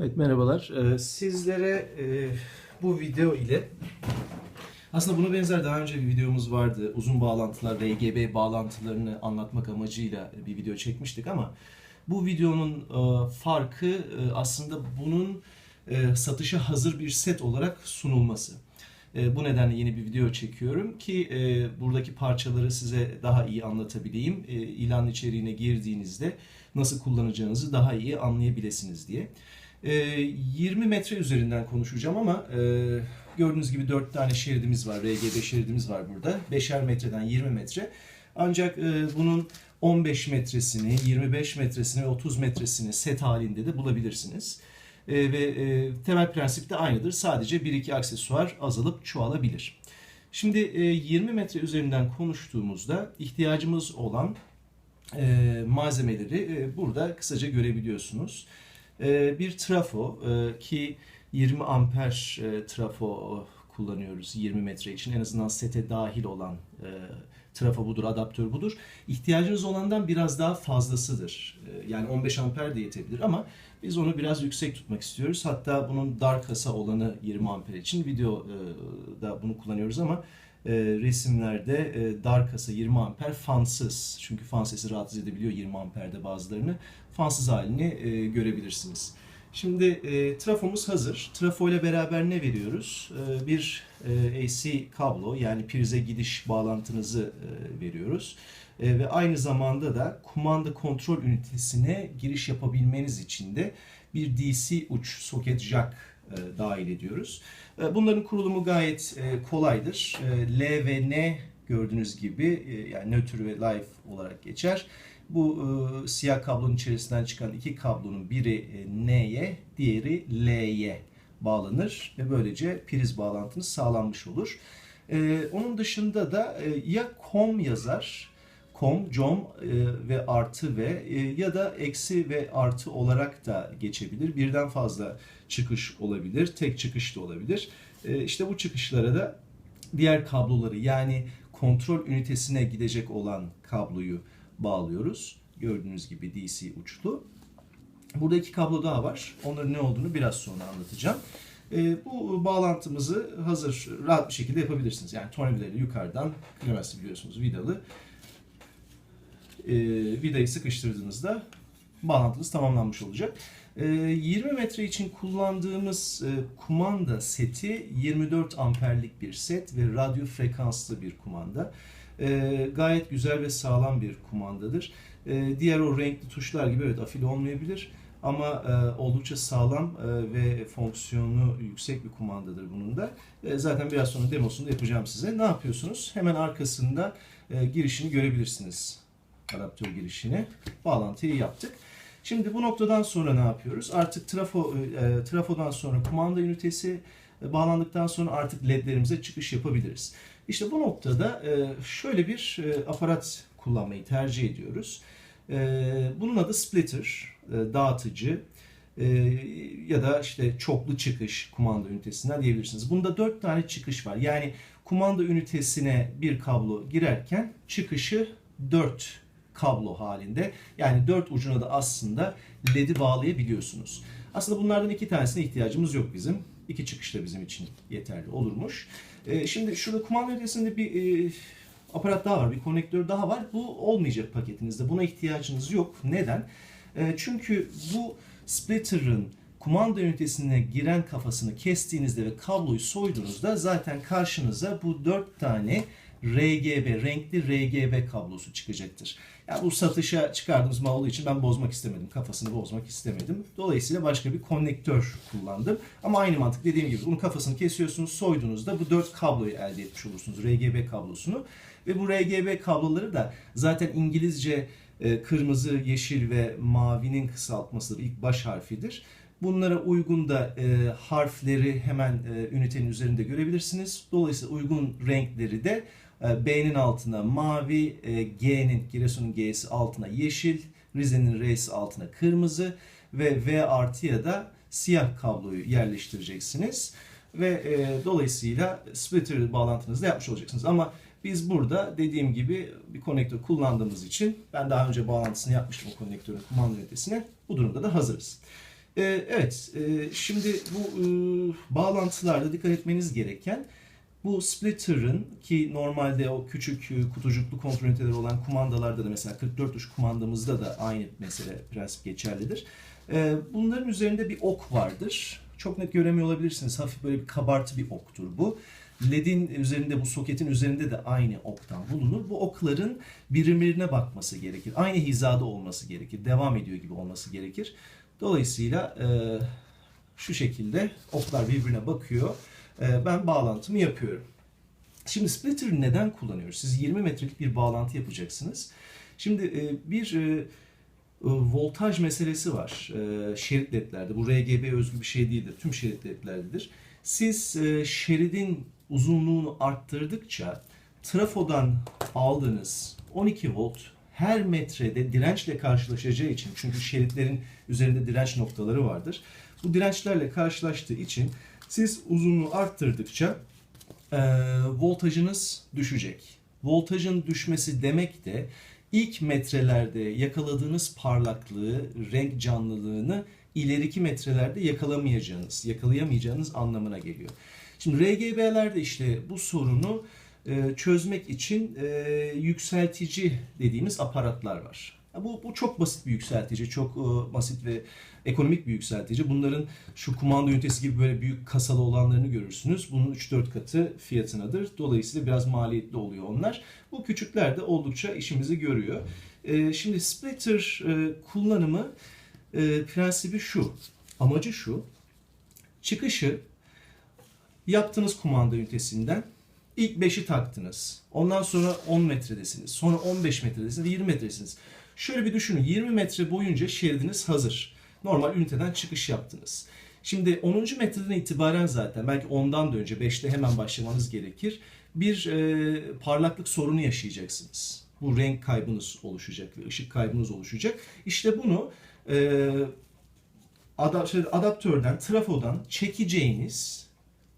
Evet merhabalar. Ee, sizlere e, bu video ile aslında buna benzer daha önce bir videomuz vardı. Uzun bağlantılar, RGB bağlantılarını anlatmak amacıyla bir video çekmiştik ama bu videonun e, farkı e, aslında bunun e, satışa hazır bir set olarak sunulması. E, bu nedenle yeni bir video çekiyorum ki e, buradaki parçaları size daha iyi anlatabileyim. E, ilan içeriğine girdiğinizde nasıl kullanacağınızı daha iyi anlayabilirsiniz diye. E, 20 metre üzerinden konuşacağım ama e, gördüğünüz gibi 4 tane şeridimiz var. RGB şeridimiz var burada. 5'er metreden 20 metre. Ancak e, bunun 15 metresini, 25 metresini ve 30 metresini set halinde de bulabilirsiniz. E, ve temel prensip de aynıdır. Sadece 1-2 aksesuar azalıp çoğalabilir. Şimdi e, 20 metre üzerinden konuştuğumuzda ihtiyacımız olan malzemeleri burada kısaca görebiliyorsunuz. E, bir trafo e, ki 20 amper e, trafo kullanıyoruz 20 metre için. En azından sete dahil olan e, trafo budur, adaptör budur. İhtiyacınız olandan biraz daha fazlasıdır. Yani 15 amper de yetebilir ama biz onu biraz yüksek tutmak istiyoruz. Hatta bunun dar kasa olanı 20 amper için videoda bunu kullanıyoruz ama e, resimlerde e, dar kasa 20 amper fansız. Çünkü fan sesi rahatsız edebiliyor 20 amperde bazılarını. Fansız halini e, görebilirsiniz. Şimdi e, trafomuz hazır. Trafo ile beraber ne veriyoruz? E, bir e, AC kablo yani prize gidiş bağlantınızı e, veriyoruz. E, ve aynı zamanda da kumanda kontrol ünitesine giriş yapabilmeniz için de bir DC uç soket jack e, dahil ediyoruz. E, bunların kurulumu gayet e, kolaydır. E, L ve N gördüğünüz gibi yani nötr ve live olarak geçer. Bu e, siyah kablonun içerisinden çıkan iki kablonun biri e, N'ye, diğeri L'ye bağlanır ve böylece priz bağlantınız sağlanmış olur. E, onun dışında da e, ya COM yazar, COM, COM e, ve artı ve e, ya da eksi ve artı olarak da geçebilir. Birden fazla çıkış olabilir, tek çıkış da olabilir. E, işte bu çıkışlara da diğer kabloları yani kontrol ünitesine gidecek olan kabloyu bağlıyoruz. Gördüğünüz gibi DC uçlu. Burada iki kablo daha var. Onların ne olduğunu biraz sonra anlatacağım. E, bu bağlantımızı hazır rahat bir şekilde yapabilirsiniz. Yani tornavidayla yukarıdan klimesi biliyorsunuz vidalı. E, vidayı sıkıştırdığınızda bağlantınız tamamlanmış olacak. E, 20 metre için kullandığımız e, kumanda seti 24 amperlik bir set ve radyo frekanslı bir kumanda. E, gayet güzel ve sağlam bir kumandadır. E, diğer o renkli tuşlar gibi evet afili olmayabilir ama e, oldukça sağlam e, ve fonksiyonu yüksek bir kumandadır bunun da. E, zaten biraz sonra demosunu da yapacağım size. Ne yapıyorsunuz? Hemen arkasında e, girişini görebilirsiniz. Adaptör girişini. Bağlantıyı yaptık. Şimdi bu noktadan sonra ne yapıyoruz? Artık trafo e, trafodan sonra kumanda ünitesi e, bağlandıktan sonra artık ledlerimize çıkış yapabiliriz. İşte bu noktada e, şöyle bir e, aparat kullanmayı tercih ediyoruz. E, bunun adı splitter, e, dağıtıcı e, ya da işte çoklu çıkış kumanda ünitesinden diyebilirsiniz. Bunda dört tane çıkış var. Yani kumanda ünitesine bir kablo girerken çıkışı dört kablo halinde. Yani dört ucuna da aslında LED'i bağlayabiliyorsunuz. Aslında bunlardan iki tanesine ihtiyacımız yok bizim. İki çıkış da bizim için yeterli olurmuş. Ee, şimdi şurada kumanda ünitesinde bir e, aparat daha var, bir konnektör daha var. Bu olmayacak paketinizde. Buna ihtiyacınız yok. Neden? E, çünkü bu splitter'ın kumanda ünitesine giren kafasını kestiğinizde ve kabloyu soyduğunuzda zaten karşınıza bu dört tane RGB, renkli RGB kablosu çıkacaktır. Yani bu satışa çıkardığımız mal olduğu için ben bozmak istemedim. Kafasını bozmak istemedim. Dolayısıyla başka bir konnektör kullandım. Ama aynı mantık dediğim gibi bunun kafasını kesiyorsunuz, soyduğunuzda bu dört kabloyu elde etmiş olursunuz. RGB kablosunu. Ve bu RGB kabloları da zaten İngilizce e, kırmızı, yeşil ve mavinin kısaltmasıdır. İlk baş harfidir. Bunlara uygun da e, harfleri hemen e, ünitenin üzerinde görebilirsiniz. Dolayısıyla uygun renkleri de B'nin altına mavi, e, G'nin, Giresun'un G'si altına yeşil, Rize'nin R'si altına kırmızı ve V artıya da siyah kabloyu yerleştireceksiniz. Ve e, dolayısıyla splitter bağlantınızı da yapmış olacaksınız. Ama biz burada dediğim gibi bir konektör kullandığımız için ben daha önce bağlantısını yapmıştım o konektörün kumanda ünitesine. Bu durumda da hazırız. Ee, evet, e, şimdi bu e, bağlantılarda dikkat etmeniz gereken bu splitter'ın ki normalde o küçük kutucuklu kontrol üniteleri olan kumandalarda da mesela 44 tuş kumandamızda da aynı mesele prensip geçerlidir. Ee, bunların üzerinde bir ok vardır. Çok net göremiyor olabilirsiniz. Hafif böyle bir kabartı bir oktur bu. LED'in üzerinde bu soketin üzerinde de aynı oktan bulunur. Bu okların birbirine bakması gerekir. Aynı hizada olması gerekir. Devam ediyor gibi olması gerekir. Dolayısıyla e, şu şekilde oklar birbirine bakıyor. E, ben bağlantımı yapıyorum. Şimdi splitter'ı neden kullanıyoruz? Siz 20 metrelik bir bağlantı yapacaksınız. Şimdi e, bir e, voltaj meselesi var e, şerit ledlerde. Bu RGB özgü bir şey değildir. Tüm şerit ledlerdedir. Siz e, şeridin uzunluğunu arttırdıkça trafodan aldığınız 12 volt her metrede dirençle karşılaşacağı için çünkü şeritlerin üzerinde direnç noktaları vardır. Bu dirençlerle karşılaştığı için siz uzunluğu arttırdıkça e, voltajınız düşecek. Voltajın düşmesi demek de ilk metrelerde yakaladığınız parlaklığı, renk canlılığını ileriki metrelerde yakalamayacağınız, yakalayamayacağınız anlamına geliyor. Şimdi RGB'lerde işte bu sorunu e, çözmek için e, yükseltici dediğimiz aparatlar var. Bu, bu çok basit bir yükseltici, çok e, basit ve ekonomik bir yükseltici. Bunların şu kumanda ünitesi gibi böyle büyük kasalı olanlarını görürsünüz. Bunun 3-4 katı fiyatınadır. Dolayısıyla biraz maliyetli oluyor onlar. Bu küçükler de oldukça işimizi görüyor. Şimdi splitter kullanımı prensibi şu. Amacı şu. Çıkışı yaptığınız kumanda ünitesinden ilk 5'i taktınız. Ondan sonra 10 metredesiniz. Sonra 15 metredesiniz 20 metresiniz. Şöyle bir düşünün. 20 metre boyunca şeridiniz hazır. Normal üniteden çıkış yaptınız. Şimdi 10. metreden itibaren zaten belki ondan da önce 5'te hemen başlamanız gerekir. Bir e, parlaklık sorunu yaşayacaksınız. Bu renk kaybınız oluşacak ve ışık kaybınız oluşacak. İşte bunu e, adaptörden, trafodan çekeceğiniz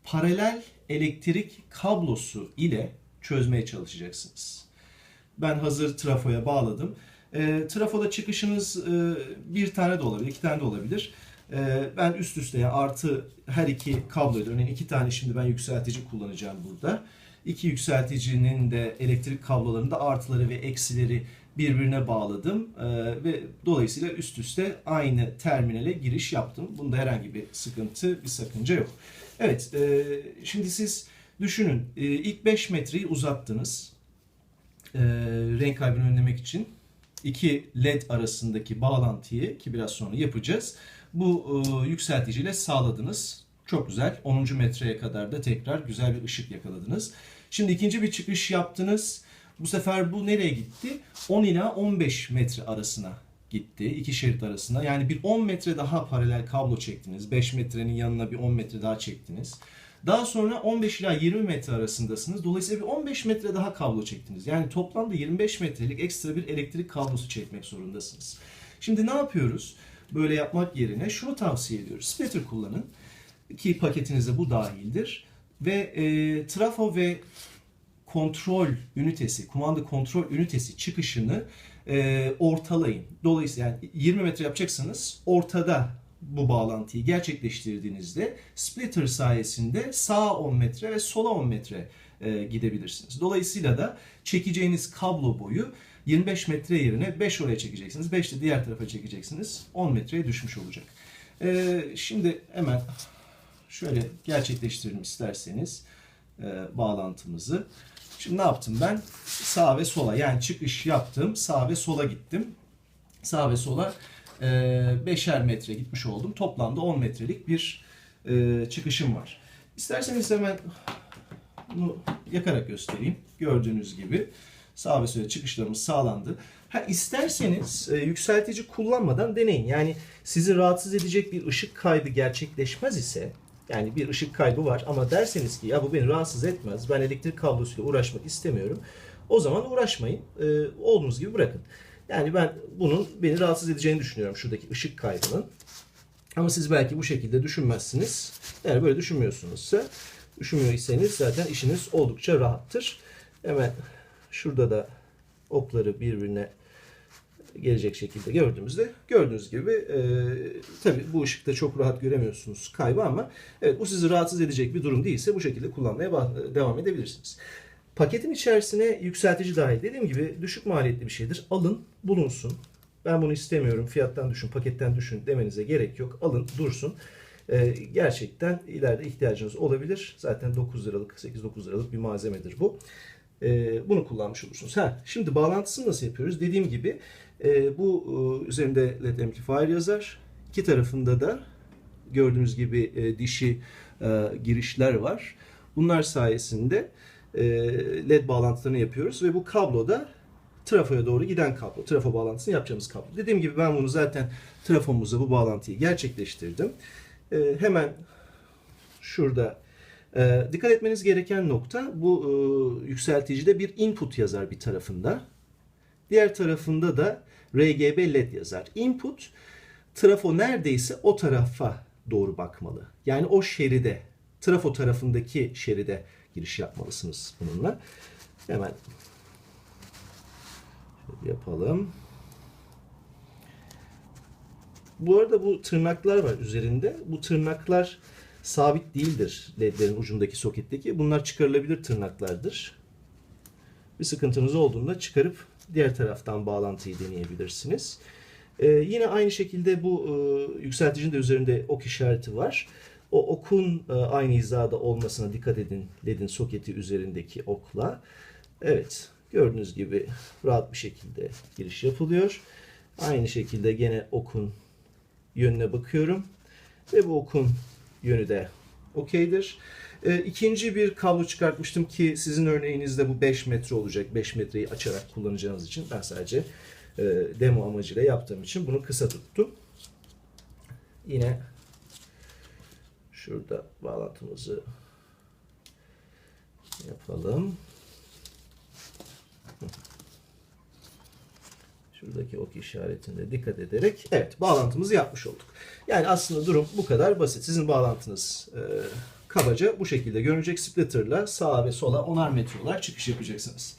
paralel elektrik kablosu ile çözmeye çalışacaksınız. Ben hazır trafoya bağladım. E, trafoda çıkışınız e, bir tane de olabilir, iki tane de olabilir. E, ben üst üste yani artı her iki kabloyu örneğin iki tane şimdi ben yükseltici kullanacağım burada. İki yükselticinin de elektrik kablolarında artıları ve eksileri birbirine bağladım e, ve dolayısıyla üst üste aynı terminale giriş yaptım. Bunda herhangi bir sıkıntı, bir sakınca yok. Evet, e, şimdi siz düşünün e, ilk 5 metreyi uzattınız e, renk kaybını önlemek için. İki led arasındaki bağlantıyı ki biraz sonra yapacağız. Bu e, yükselticiyle sağladınız. Çok güzel. 10. metreye kadar da tekrar güzel bir ışık yakaladınız. Şimdi ikinci bir çıkış yaptınız. Bu sefer bu nereye gitti? 10 ila 15 metre arasına gitti. iki şerit arasında. Yani bir 10 metre daha paralel kablo çektiniz. 5 metrenin yanına bir 10 metre daha çektiniz. Daha sonra 15 ila 20 metre arasındasınız. Dolayısıyla bir 15 metre daha kablo çektiniz. Yani toplamda 25 metrelik ekstra bir elektrik kablosu çekmek zorundasınız. Şimdi ne yapıyoruz? Böyle yapmak yerine şunu tavsiye ediyoruz. Splitter kullanın ki paketinizde bu dahildir. Ve e, trafo ve kontrol ünitesi, kumanda kontrol ünitesi çıkışını e, ortalayın. Dolayısıyla yani 20 metre yapacaksınız ortada bu bağlantıyı gerçekleştirdiğinizde splitter sayesinde sağa 10 metre ve sola 10 metre e, gidebilirsiniz. Dolayısıyla da çekeceğiniz kablo boyu 25 metre yerine 5 oraya çekeceksiniz. 5 de diğer tarafa çekeceksiniz. 10 metreye düşmüş olacak. E, şimdi hemen şöyle gerçekleştirelim isterseniz e, bağlantımızı. Şimdi ne yaptım ben? Sağ ve sola yani çıkış yaptım. Sağ ve sola gittim. Sağ ve sola e, beşer metre gitmiş oldum. Toplamda 10 metrelik bir e, çıkışım var. İsterseniz hemen bunu yakarak göstereyim. Gördüğünüz gibi sağ ve sola çıkışlarımız sağlandı. Ha isterseniz e, yükseltici kullanmadan deneyin. Yani sizi rahatsız edecek bir ışık kaybı gerçekleşmez ise yani bir ışık kaybı var ama derseniz ki ya bu beni rahatsız etmez. Ben elektrik kablosuyla uğraşmak istemiyorum. O zaman uğraşmayın. E, olduğunuz gibi bırakın. Yani ben bunun beni rahatsız edeceğini düşünüyorum şuradaki ışık kaybının. Ama siz belki bu şekilde düşünmezsiniz. Yani böyle düşünmüyorsunuzsa, düşünmüyor iseniz zaten işiniz oldukça rahattır. Hemen şurada da okları birbirine gelecek şekilde gördüğümüzde gördüğünüz gibi e, tabi bu ışıkta çok rahat göremiyorsunuz kaybı ama evet bu sizi rahatsız edecek bir durum değilse bu şekilde kullanmaya devam edebilirsiniz. Paketin içerisine yükseltici dahil. Dediğim gibi düşük maliyetli bir şeydir. Alın, bulunsun. Ben bunu istemiyorum, fiyattan düşün, paketten düşün demenize gerek yok. Alın, dursun. Ee, gerçekten ileride ihtiyacınız olabilir. Zaten 9 liralık, 8-9 liralık bir malzemedir bu. Ee, bunu kullanmış olursunuz. Ha, şimdi bağlantısını nasıl yapıyoruz? Dediğim gibi e, bu e, üzerinde LED amplifier yazar. İki tarafında da gördüğünüz gibi e, dişi e, girişler var. Bunlar sayesinde LED bağlantılarını yapıyoruz ve bu kablo da trafoya doğru giden kablo. Trafo bağlantısını yapacağımız kablo. Dediğim gibi ben bunu zaten trafomuzda bu bağlantıyı gerçekleştirdim. E, hemen şurada e, dikkat etmeniz gereken nokta bu e, yükselticide bir input yazar bir tarafında. Diğer tarafında da RGB LED yazar. Input trafo neredeyse o tarafa doğru bakmalı. Yani o şeride, trafo tarafındaki şeride giriş yapmalısınız bununla. Hemen yapalım. Bu arada bu tırnaklar var üzerinde. Bu tırnaklar sabit değildir ledlerin ucundaki soketteki. Bunlar çıkarılabilir tırnaklardır. Bir sıkıntınız olduğunda çıkarıp diğer taraftan bağlantıyı deneyebilirsiniz. Ee, yine aynı şekilde bu e, yükselticinin de üzerinde ok işareti var. O okun e, aynı hizada olmasına dikkat edin ledin soketi üzerindeki okla. Evet gördüğünüz gibi rahat bir şekilde giriş yapılıyor. Aynı şekilde gene okun yönüne bakıyorum. Ve bu okun yönü de okeydir. E, ikinci bir kablo çıkartmıştım ki sizin örneğinizde bu 5 metre olacak. 5 metreyi açarak kullanacağınız için ben sadece e, demo amacıyla yaptığım için bunu kısa tuttum. Yine şurada bağlantımızı yapalım. Şuradaki ok işaretine dikkat ederek evet bağlantımızı yapmış olduk. Yani aslında durum bu kadar basit. Sizin bağlantınız e, kabaca bu şekilde görünecek splitter'la sağa ve sola onar metre olarak çıkış yapacaksınız.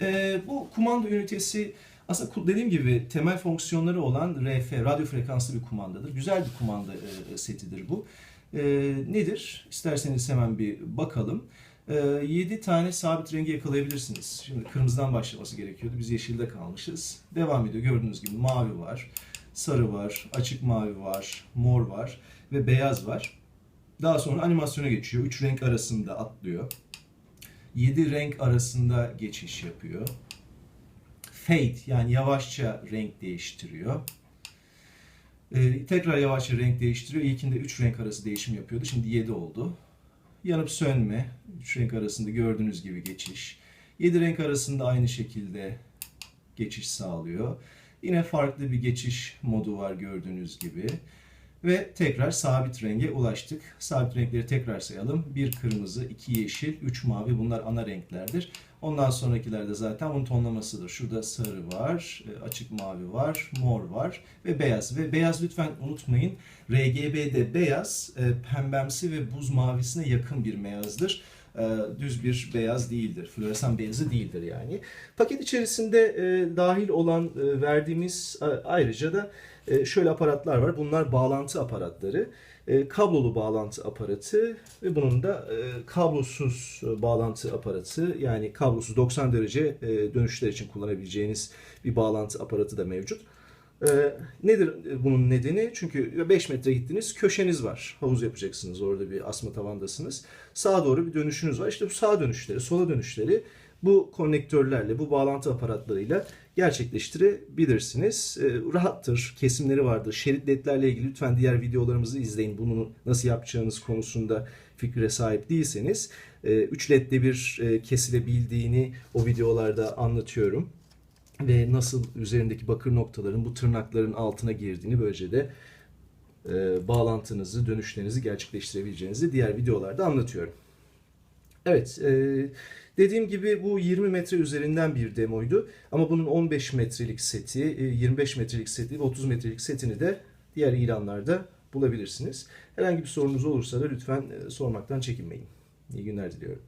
E, bu kumanda ünitesi aslında dediğim gibi temel fonksiyonları olan RF, radyo frekanslı bir kumandadır. Güzel bir kumanda e, setidir bu. E, nedir? İsterseniz hemen bir bakalım. 7 tane sabit rengi yakalayabilirsiniz. Şimdi kırmızıdan başlaması gerekiyordu. Biz yeşilde kalmışız. Devam ediyor. Gördüğünüz gibi mavi var, sarı var, açık mavi var, mor var ve beyaz var. Daha sonra animasyona geçiyor. 3 renk arasında atlıyor. 7 renk arasında geçiş yapıyor. Fade yani yavaşça renk değiştiriyor. Ee, tekrar yavaşça renk değiştiriyor. İlkinde 3 renk arası değişim yapıyordu. Şimdi 7 oldu. Yanıp sönme. 3 renk arasında gördüğünüz gibi geçiş. 7 renk arasında aynı şekilde geçiş sağlıyor. Yine farklı bir geçiş modu var gördüğünüz gibi. Ve tekrar sabit renge ulaştık. Sabit renkleri tekrar sayalım. Bir kırmızı, iki yeşil, üç mavi bunlar ana renklerdir. Ondan sonrakilerde zaten bunun tonlamasıdır. Şurada sarı var, e, açık mavi var, mor var ve beyaz. Ve beyaz lütfen unutmayın. RGB'de beyaz e, pembemsi ve buz mavisine yakın bir beyazdır e, düz bir beyaz değildir. Floresan beyazı değildir yani. Paket içerisinde dahil olan verdiğimiz ayrıca da şöyle aparatlar var. Bunlar bağlantı aparatları. Kablolu bağlantı aparatı ve bunun da kablosuz bağlantı aparatı yani kablosuz 90 derece dönüşler için kullanabileceğiniz bir bağlantı aparatı da mevcut. Nedir bunun nedeni? Çünkü 5 metre gittiniz, köşeniz var. Havuz yapacaksınız, orada bir asma tavandasınız. Sağa doğru bir dönüşünüz var. İşte bu sağ dönüşleri, sola dönüşleri bu konnektörlerle, bu bağlantı aparatlarıyla gerçekleştirebilirsiniz. E, rahattır, kesimleri vardır. Şerit ledlerle ilgili lütfen diğer videolarımızı izleyin. Bunu nasıl yapacağınız konusunda fikre sahip değilseniz. E, 3 ledde bir e, kesilebildiğini o videolarda anlatıyorum ve nasıl üzerindeki bakır noktaların bu tırnakların altına girdiğini böylece de e, bağlantınızı, dönüşlerinizi gerçekleştirebileceğinizi diğer videolarda anlatıyorum. Evet, e, dediğim gibi bu 20 metre üzerinden bir demoydu. Ama bunun 15 metrelik seti, e, 25 metrelik seti ve 30 metrelik setini de diğer ilanlarda bulabilirsiniz. Herhangi bir sorunuz olursa da lütfen e, sormaktan çekinmeyin. İyi günler diliyorum.